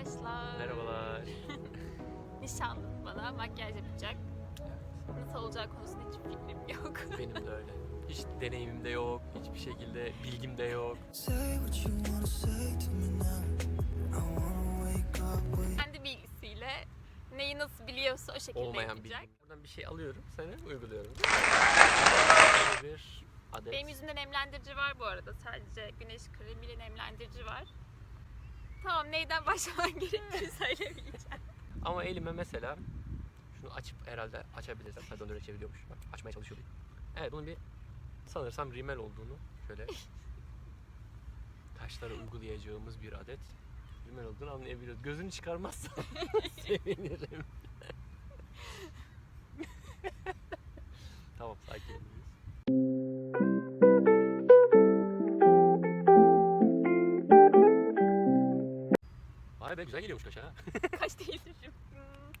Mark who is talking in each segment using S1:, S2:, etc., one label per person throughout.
S1: Arkadaşlar.
S2: Merhabalar.
S1: Nişanlım bana makyaj yapacak. Nasıl olacağı konusunda hiçbir fikrim yok.
S2: Benim de öyle. Hiç deneyimim de yok, hiçbir şekilde bilgim de yok.
S1: Kendi bilgisiyle neyi nasıl biliyorsa o şekilde
S2: Olmayan
S1: yapacak.
S2: bilgim. Buradan bir şey alıyorum, sana uyguluyorum. Böyle bir adet.
S1: Benim yüzümde nemlendirici var bu arada. Sadece güneş kremiyle nemlendirici var. Tamam neyden başlaman gerektiğini söylemeyeceğim.
S2: Ama elime mesela şunu açıp herhalde açabilirsem. Ha döndüre çeviriyormuş. Bak açmaya çalışıyordum. Evet bunun bir sanırsam rimel olduğunu şöyle taşlara uygulayacağımız bir adet rimel olduğunu anlayabiliyoruz. Gözünü çıkarmazsan sevinirim. tamam sakin Vay be güzel geliyormuş kaş ha.
S1: Kaç değildir şimdi. Hmm.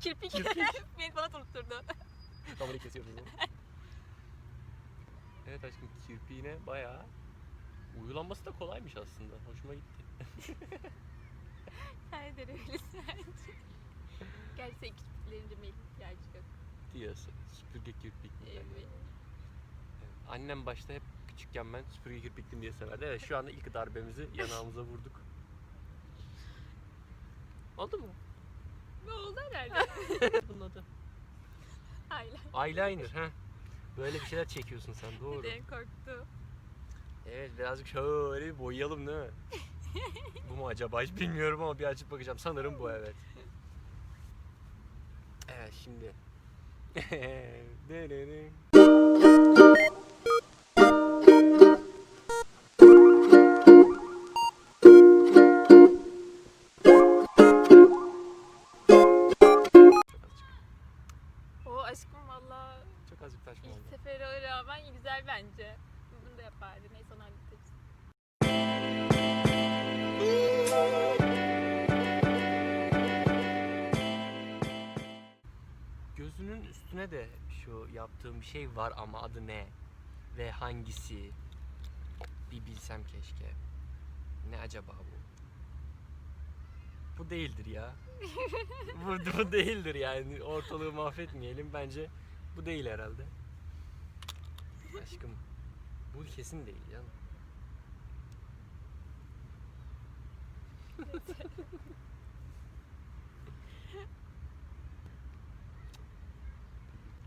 S1: Kirpik.
S2: Kirpik.
S1: Beni bana tutturdu.
S2: Damarı kesiyoruz. evet aşkım kirpiğine bayağı uygulanması da kolaymış aslında. Hoşuma gitti.
S1: Her de öyle sence. Gerçi senin kirpiklerin rimel ihtiyacı yok.
S2: Diyorsun. Süpürge kirpik.
S1: Evet.
S2: Annem başta hep küçükken ben süpürge kirpiklim diye severdi. Evet şu anda ilk darbemizi yanağımıza vurduk. Oldu mu?
S1: Ne oldu herhalde?
S2: Bunun adı.
S1: Hala.
S2: Eyeliner ha. Böyle bir şeyler çekiyorsun sen doğru.
S1: Neden korktu?
S2: Evet birazcık şöyle bir boyayalım değil mi? bu mu acaba hiç bilmiyorum ama bir açıp bakacağım. Sanırım bu evet. Evet şimdi.
S1: güzel bence. Bunu da yapardı. Neyse onu hallederiz.
S2: Gözünün üstüne de şu yaptığım bir şey var ama adı ne? Ve hangisi? Bir bilsem keşke. Ne acaba bu? Bu değildir ya. bu, bu değildir yani. Ortalığı mahvetmeyelim. Bence bu değil herhalde. Aşkım. Bu kesin değil canım.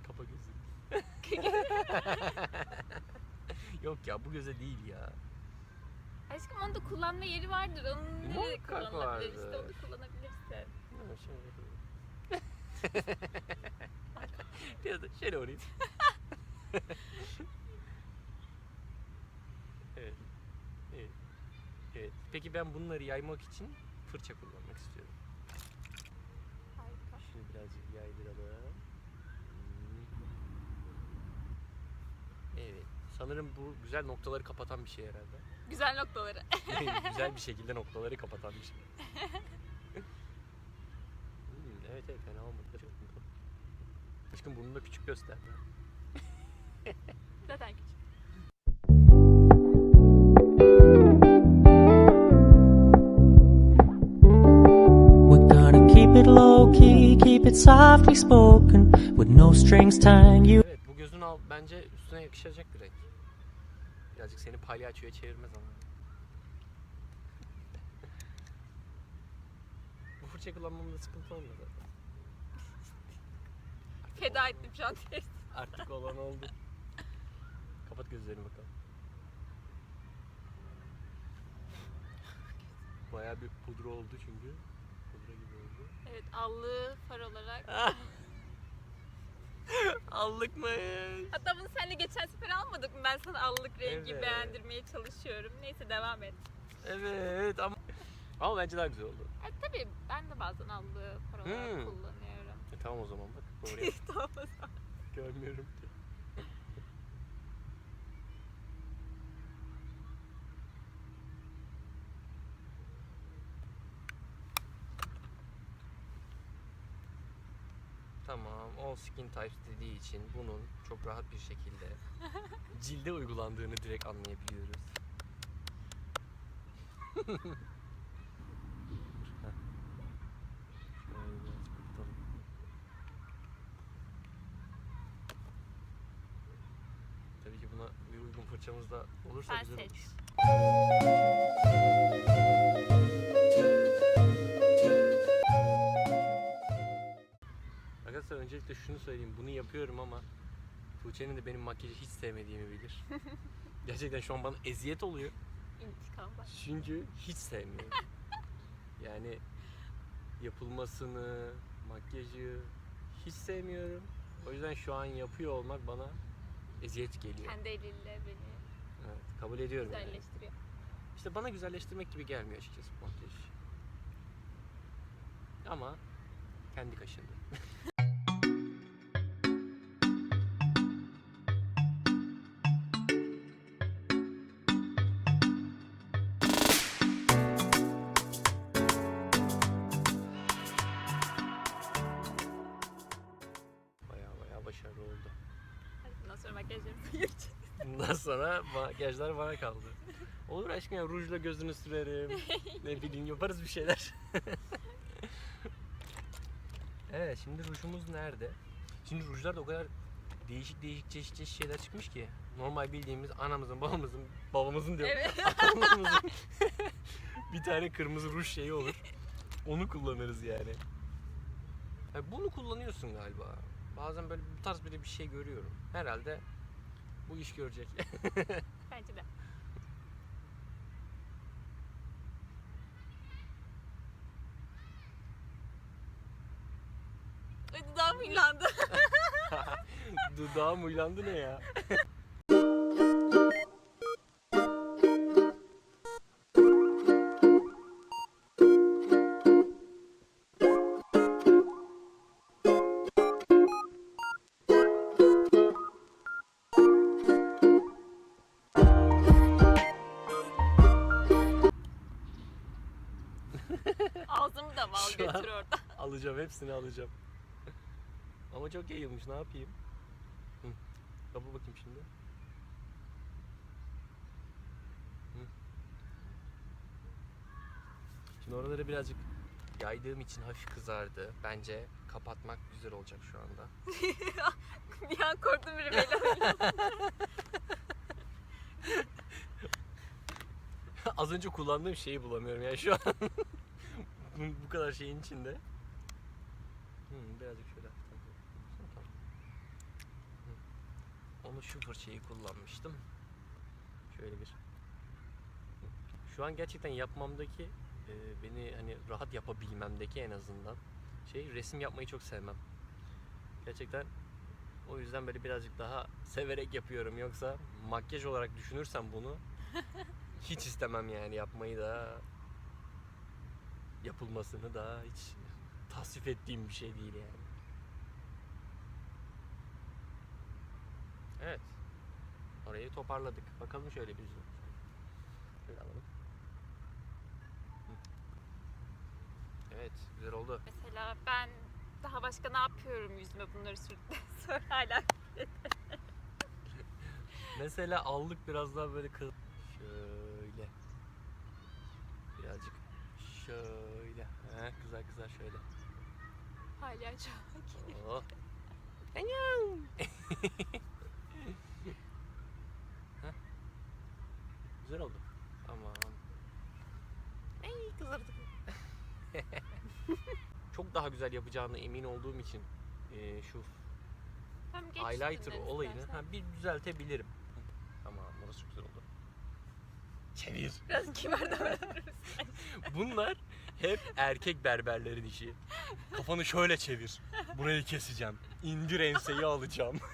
S2: Kapa gözünü. Yok ya bu göze değil ya.
S1: Aşkım onu da kullanma yeri vardır. Onun nereye
S2: Muhakkak
S1: kullanılabilir? İşte
S2: vardır.
S1: onu kullanabilirsin.
S2: Ha, şöyle yapayım. Biraz da şöyle vurayım. evet. Evet. Evet. Peki ben bunları yaymak için fırça kullanmak istiyorum.
S1: Harika.
S2: Şunu birazcık yaydıralım. Evet. Sanırım bu güzel noktaları kapatan bir şey herhalde.
S1: Güzel noktaları.
S2: güzel bir şekilde noktaları kapatan bir şey. Hmm, evet evet fena olmadı. Aşkım burnunu da küçük göster.
S1: Zaten küçük.
S3: We're gonna keep it low key, keep it softly spoken, with no strings tying you.
S2: Evet bu gözün al bence üstüne yakışacak bir renk. Birazcık seni palyaçoya çevirmez ama. bu fırça kullanmamda sıkıntı zaten.
S1: Feda ettim şu an test.
S2: Artık olan oldu. Kapat gözlerini bakalım. Bayağı bir pudra oldu çünkü. Pudra gibi oldu.
S1: Evet allığı far olarak.
S2: Allık mı?
S1: Hatta bunu seninle geçen sefer almadık mı? Ben sana allık rengi
S2: Evet.
S1: beğendirmeye çalışıyorum. Neyse devam et.
S2: Evet ama ama bence daha güzel oldu.
S1: E, tabii ben de bazen allığı far olarak
S2: Hmm.
S1: kullanıyorum.
S2: E, tamam o zaman bak. Doğru yap.
S1: tamam o zaman.
S2: Görmüyorum ki. all skin types dediği için bunun çok rahat bir şekilde cilde uygulandığını direkt anlayabiliyoruz. Tabii ki buna bir uygun fırçamız da olursa
S1: Sen
S2: güzel olur. Öncelikle şunu söyleyeyim. Bunu yapıyorum ama Tuğçe'nin de benim makyajı hiç sevmediğimi bilir. Gerçekten şu an bana eziyet oluyor.
S1: İntikam bak.
S2: Çünkü hiç sevmiyorum. yani yapılmasını, makyajı hiç sevmiyorum. O yüzden şu an yapıyor olmak bana eziyet geliyor.
S1: Kendi eliyle beni
S2: Evet, kabul ediyorum. yani.
S1: güzelleştiriyor.
S2: İşte bana güzelleştirmek gibi gelmiyor açıkçası bu makyaj. Ama kendi kaşındı.
S1: Sonra
S2: makyajlar bana kaldı. Olur aşkım ya rujla gözünü sürerim. ne bileyim yaparız bir şeyler. evet şimdi rujumuz nerede? Şimdi rujlar da o kadar değişik değişik çeşit çeşit şeyler çıkmış ki. Normal bildiğimiz anamızın, babamızın, babamızın diyorum.
S1: Evet.
S2: Bir tane kırmızı ruj şeyi olur. Onu kullanırız yani. Ha, bunu kullanıyorsun galiba. Bazen böyle bu tarz bir de bir şey görüyorum. Herhalde bu iş görecek.
S1: Bence de. Ay dudağım hüllandı.
S2: Dudağım uylandı ne ya? Alacağım hepsini alacağım. Ama çok yayılmış ne yapayım? Hı. Kapı bakayım şimdi. Hı. Şimdi oraları birazcık yaydığım için hafif kızardı. Bence kapatmak güzel olacak şu anda.
S1: Bir an korktum öyle.
S2: Az önce kullandığım şeyi bulamıyorum yani şu an. bu kadar şeyin içinde. Hmm, birazcık şöyle hafiften koyayım. Tamam. Hı. Onu şu fırçayı kullanmıştım. Şöyle bir. Şu an gerçekten yapmamdaki e, beni hani rahat yapabilmemdeki en azından şey resim yapmayı çok sevmem. Gerçekten o yüzden böyle birazcık daha severek yapıyorum. Yoksa makyaj olarak düşünürsem bunu hiç istemem yani yapmayı da yapılmasını da hiç tasvip ettiğim bir şey değil yani. Evet. Orayı toparladık. Bakalım şöyle bir yüzüne. Şöyle alalım. Evet, güzel oldu.
S1: Mesela ben daha başka ne yapıyorum yüzüme bunları sürdükten sonra hala.
S2: Mesela aldık biraz daha böyle kız. Şöyle. Birazcık şöyle. He, kızar kızar şöyle.
S1: Hala çok.
S2: Oh. Anam. Heh. Güzel oldu. Tamam. Ay kızardı. Çok daha güzel yapacağına emin olduğum için eee, şu
S1: Tamam, geç
S2: highlighter olayını
S1: istersen.
S2: ha, bir düzeltebilirim. Tamam, burası çok güzel oldu. Çevir.
S1: Biraz kibar.
S2: Bunlar hep erkek berberlerin işi. Kafanı şöyle çevir. Burayı keseceğim. İndir enseyi alacağım.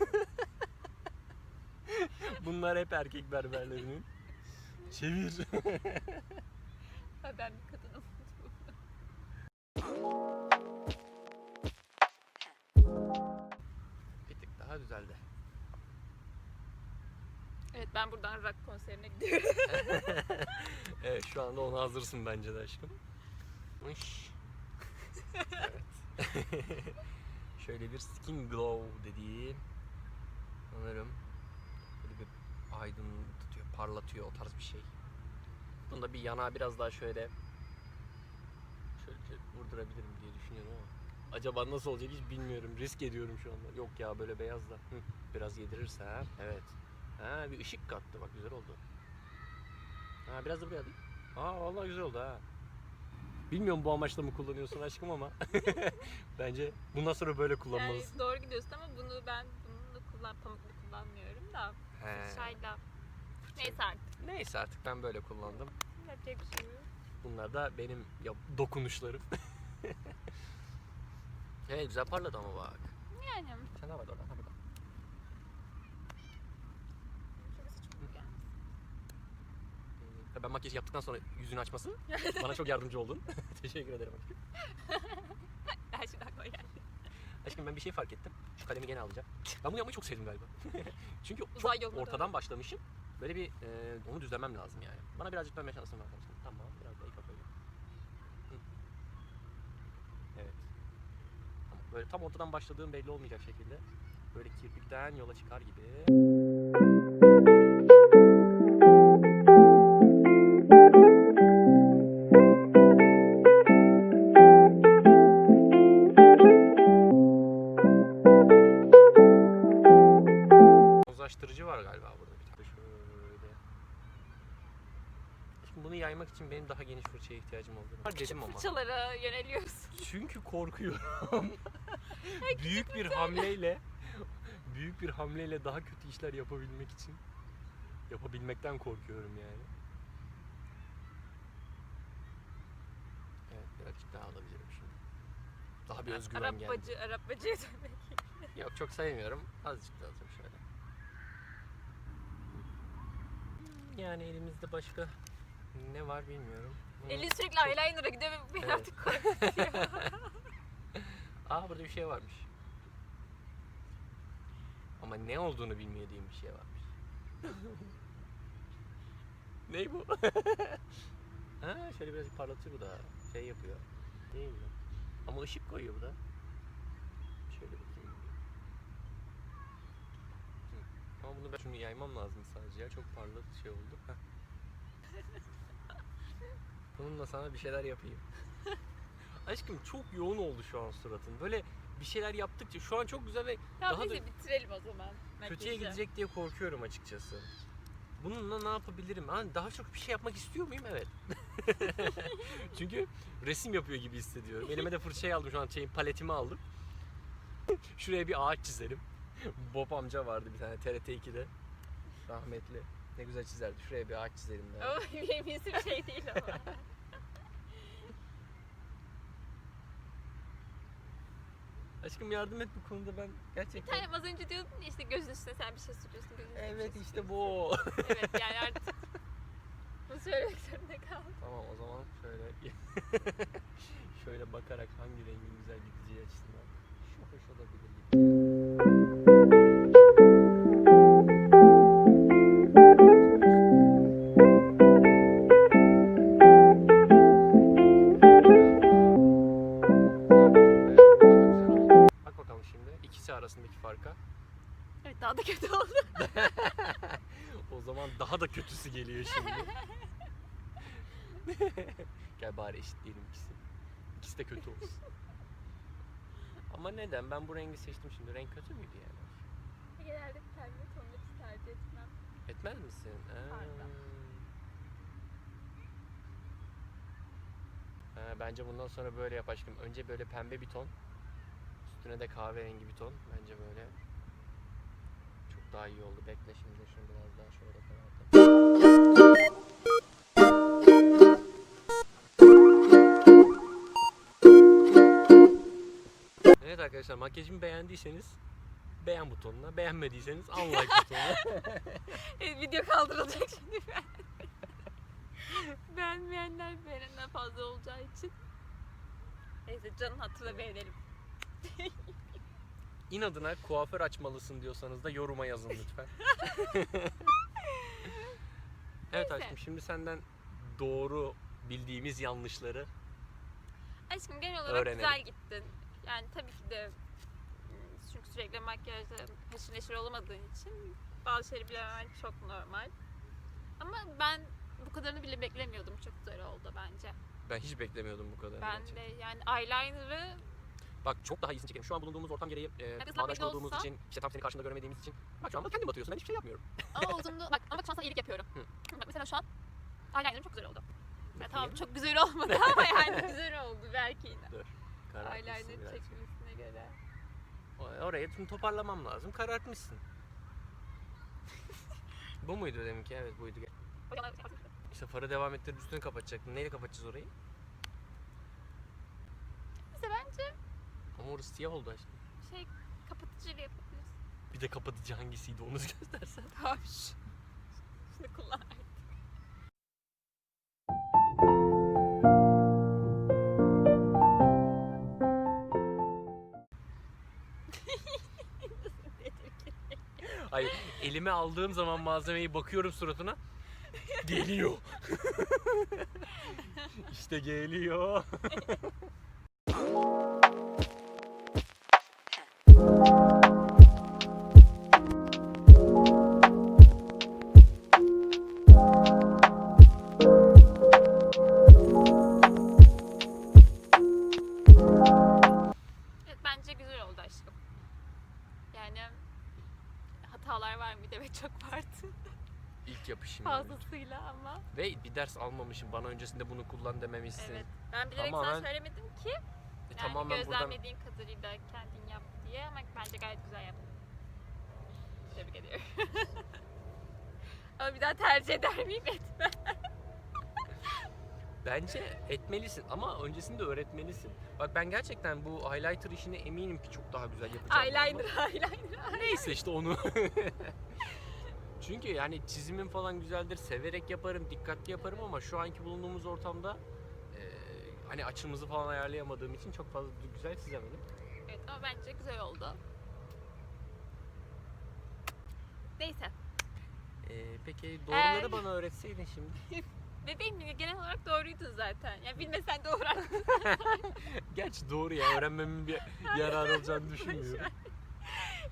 S2: Bunlar hep erkek berberlerinin. Çevir.
S1: Ben bir kadınım.
S2: Bir tık daha düzeldi.
S1: Evet ben buradan rock konserine gidiyorum.
S2: Evet şu anda ona hazırsın bence de aşkım. Uş. Evet. Şöyle bir skin glow dediği sanırım böyle bir aydınlatıyor, parlatıyor o tarz bir şey. Bunda bir yanağı biraz daha şöyle şöyle bir vurdurabilirim diye düşünüyorum ama acaba nasıl olacak hiç bilmiyorum. Risk ediyorum şu anda. Yok ya böyle beyaz da. Hı, biraz yedirirse ha. Evet. Ha bir ışık kattı bak güzel oldu. Ha biraz da buraya alayım. Aa vallahi güzel oldu ha. Bilmiyorum bu amaçla mı kullanıyorsun aşkım ama bence bundan sonra böyle
S1: Yani
S2: kullanmalısın.
S1: doğru gidiyorsun ama bunu ben bununla kullan, pamuklu kullanmıyorum da.
S2: He.
S1: Fırçayla. Neyse artık.
S2: Neyse artık ben böyle kullandım.
S1: Yapacak bir şey yok.
S2: Bunlar da benim ya, dokunuşlarım. evet güzel parladı ama bak.
S1: Yani.
S2: Sen ne var orada? Ha.
S1: Şurası çok.
S2: Tabii Ben makyaj yaptıktan sonra yüzünü açması bana çok yardımcı oldun. Teşekkür ederim.
S1: Her şey aklıma geldi.
S2: Aşkım ben bir şey fark ettim. Şu kalemi gene alacağım. Ben bunu yapmayı çok sevdim galiba. Çünkü
S1: Uzay
S2: çok ortadan başlamışım. Böyle bir e, onu düzlemem lazım yani. Bana birazcık dönme şansın var aşkım. Tamam biraz daha iyi kafayı. Hı. Evet. Tamam. Böyle tam ortadan başladığım belli olmayacak şekilde. Böyle kirpikten yola çıkar gibi. Bunu yaymak için benim daha geniş fırçaya ihtiyacım olduğunu var dedim ama.
S1: Fırçalara yöneliyorsun.
S2: Çünkü korkuyorum. büyük bir hamleyle büyük bir hamleyle daha kötü işler yapabilmek için yapabilmekten korkuyorum yani. Evet birazcık daha alabilirim şimdi. Daha bir özgüven geldi.
S1: Arapacı, Arapacıya dönmek.
S2: Yok çok saymıyorum. Azıcık da alacağım şöyle. Yani elimizde başka ne var bilmiyorum. Bunu-
S1: Elin sürekli eyeliner'a gidiyor ve beni
S2: Evet.
S1: artık korkutuyor.
S2: Aa burada bir şey varmış. Ama ne olduğunu bilmediğim bir şey varmış. ne bu? ha şöyle biraz parlatıyor bu da. Şey yapıyor. Değil mi? Ama ışık koyuyor bu da. Şöyle bakayım. Ama bunu ben şunu yaymam lazım sadece ya. Çok parlak şey oldu. Heh. Bununla sana bir şeyler yapayım. Aşkım çok yoğun oldu şu an suratın. Böyle bir şeyler yaptıkça şu an çok güzel ve
S1: ya
S2: Daha
S1: neyse
S2: da-
S1: bitirelim o zaman.
S2: kötüye
S1: makyajı.
S2: gidecek diye korkuyorum açıkçası. Bununla ne yapabilirim? Hani daha çok bir şey yapmak istiyor muyum? Evet. Çünkü resim yapıyor gibi hissediyorum. Elime de fırçayı aldım şu an şeyin paletimi aldım. Şuraya bir ağaç çizelim. Bob amca vardı bir tane TRT 2'de. Rahmetli. Ne güzel çizerdi. Şuraya bir ağaç çizelim derdi.
S1: Ama benim bir şey değil ama.
S2: Aşkım yardım et bu konuda ben
S1: Bir
S2: gerçekten...
S1: tane az önce diyordun ya işte gözün üstüne sen bir şey sürüyorsun. Gözün üstüne bir
S2: Evet
S1: şey
S2: işte
S1: sürüyorsun.
S2: bu.
S1: evet yani artık bunu söylemek zorunda kaldım.
S2: Tamam o zaman şöyle şöyle bakarak hangi rengin güzel gideceği açısından şu hoş olabilir gibi.
S1: Daha da
S2: kötüsü geliyor şimdi. Gel bari eşitleyelim ikisini. İkisi de kötü olsun. Ama neden? Ben bu rengi seçtim şimdi. Renk kötü müydü yani?
S1: Genelde pembe tonları tercih etmem.
S2: Etmez misin? Aa.
S1: Pardon.
S2: Ha, bence bundan sonra böyle yap aşkım. Önce böyle pembe bir ton. Üstüne de kahverengi bir ton. Bence böyle daha iyi oldu. Bekle şimdi şunu biraz daha şöyle karartalım. Evet arkadaşlar makyajımı beğendiyseniz beğen butonuna, beğenmediyseniz unlike butonuna.
S1: Evet, video kaldırılacak şimdi ben. Beğenmeyenler beğenenden fazla olacağı için. Neyse canın hatırla beğenelim.
S2: İnadına kuaför açmalısın diyorsanız da yoruma yazın lütfen. evet
S1: Neyse.
S2: aşkım şimdi senden doğru bildiğimiz yanlışları
S1: Aşkım genel olarak
S2: Öğrenelim.
S1: güzel gittin. Yani tabii ki de ım, çünkü sürekli makyajda haşır neşir olamadığın için bazı şeyleri bilememen çok normal. Ama ben bu kadarını bile beklemiyordum. Çok güzel oldu bence.
S2: ben hiç beklemiyordum bu kadar.
S1: Ben de yani eyeliner'ı
S2: Bak çok daha iyisini çekelim. Şu an bulunduğumuz ortam gereği e,
S1: ıslak
S2: bağdaş kurduğumuz
S1: olsa-
S2: için, işte tam seni karşında göremediğimiz için. Bak şu anda kendin batıyorsun. Ben hiçbir şey yapmıyorum.
S1: Ama uzunluğu bak ama bak şu an sana iyilik yapıyorum.
S2: Hı.
S1: Bak mesela şu an eyelinerim çok güzel oldu. Ya tamam çok güzel olmadı ama yani güzel oldu belki yine. Eyeliner çekmesine göre.
S2: O- Orayı tüm toparlamam lazım. Karartmışsın. Bu muydu deminki? Evet buydu.
S1: Hocam şey.
S2: İşte farı devam ettirip üstünü kapatacaktın. Neyle kapatacağız orayı?
S1: Neyse bence
S2: Ama orası siyah oldu aşkım.
S1: şey kapatıcıyla yapabiliriz.
S2: Bir de kapatıcı hangisiydi onu göstersen.
S1: Şu. Şunu kullan artık.
S2: Hayır elime aldığım zaman malzemeyi bakıyorum suratına. Geliyor. işte geliyor. yapışım. yani.
S1: Fazlasıyla ama.
S2: Ve bir ders almamışım. Bana öncesinde bunu kullan dememişsin.
S1: Evet. Ben bilerek
S2: Tamamen-
S1: sana söylemedim ki.
S2: E,
S1: Yani
S2: tamamen buradan
S1: gözlemlediğin kadarıyla kendin yap diye ama bence gayet güzel yaptın. Tebrik ediyorum. ama bir daha tercih eder miyim etmem.
S2: Bence etmelisin ama öncesinde öğretmelisin. Bak ben gerçekten bu highlighter işini eminim ki çok daha güzel yapacağım.
S1: eyeliner, eyeliner.
S2: Neyse işte onu. Çünkü yani çizimim falan güzeldir. Severek yaparım, dikkatli yaparım ama şu anki bulunduğumuz ortamda e, hani açımızı falan ayarlayamadığım için çok fazla güzel çizemedim.
S1: Evet ama bence güzel oldu. Neyse.
S2: E, peki doğruları
S1: Eğer-
S2: bana öğretseydin şimdi.
S1: Bebeğim genel olarak doğruydun zaten. Yani bilmesen de öğrendin.
S2: Gerçi doğru ya öğrenmemin bir yararı olacağını düşünmüyorum.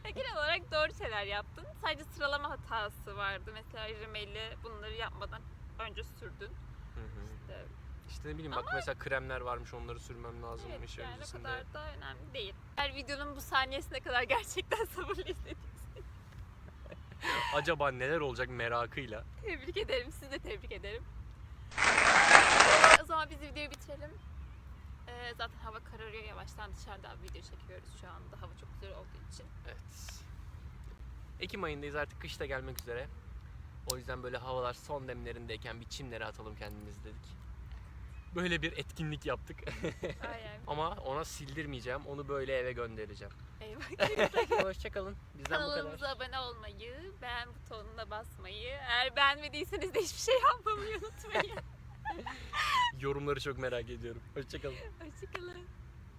S1: Ya genel olarak doğru şeyler yaptın. Sadece sıralama hatası vardı. Mesela rimeli bunları yapmadan önce sürdün.
S2: Hı hı.
S1: İşte,
S2: İşte ne bileyim bak mesela kremler varmış onları sürmem lazımmış
S1: evet yani o
S2: öncesinde.
S1: kadar da önemli değil. Her videonun bu saniyesine kadar gerçekten sabırlı izlediğiniz
S2: Acaba neler olacak merakıyla.
S1: Tebrik ederim. Sizi de tebrik ederim. O zaman biz videoyu bitirelim. Ee, zaten hava kararıyor yavaştan dışarıda video çekiyoruz şu anda. Hava çok güzel olduğu için.
S2: Evet. Ekim ayındayız artık kış da gelmek üzere. O yüzden böyle havalar son demlerindeyken bir çimlere atalım kendimizi dedik. Böyle bir etkinlik yaptık.
S1: Aynen.
S2: Ama ona sildirmeyeceğim. Onu böyle eve göndereceğim.
S1: Eyvah.
S2: Hoşçakalın. Bizden bu kadar.
S1: Kanalımıza abone olmayı, beğen butonuna basmayı, eğer beğenmediyseniz de hiçbir şey yapmamayı unutmayın.
S2: Yorumları çok merak ediyorum. Hoşçakalın.
S1: Hoşçakalın.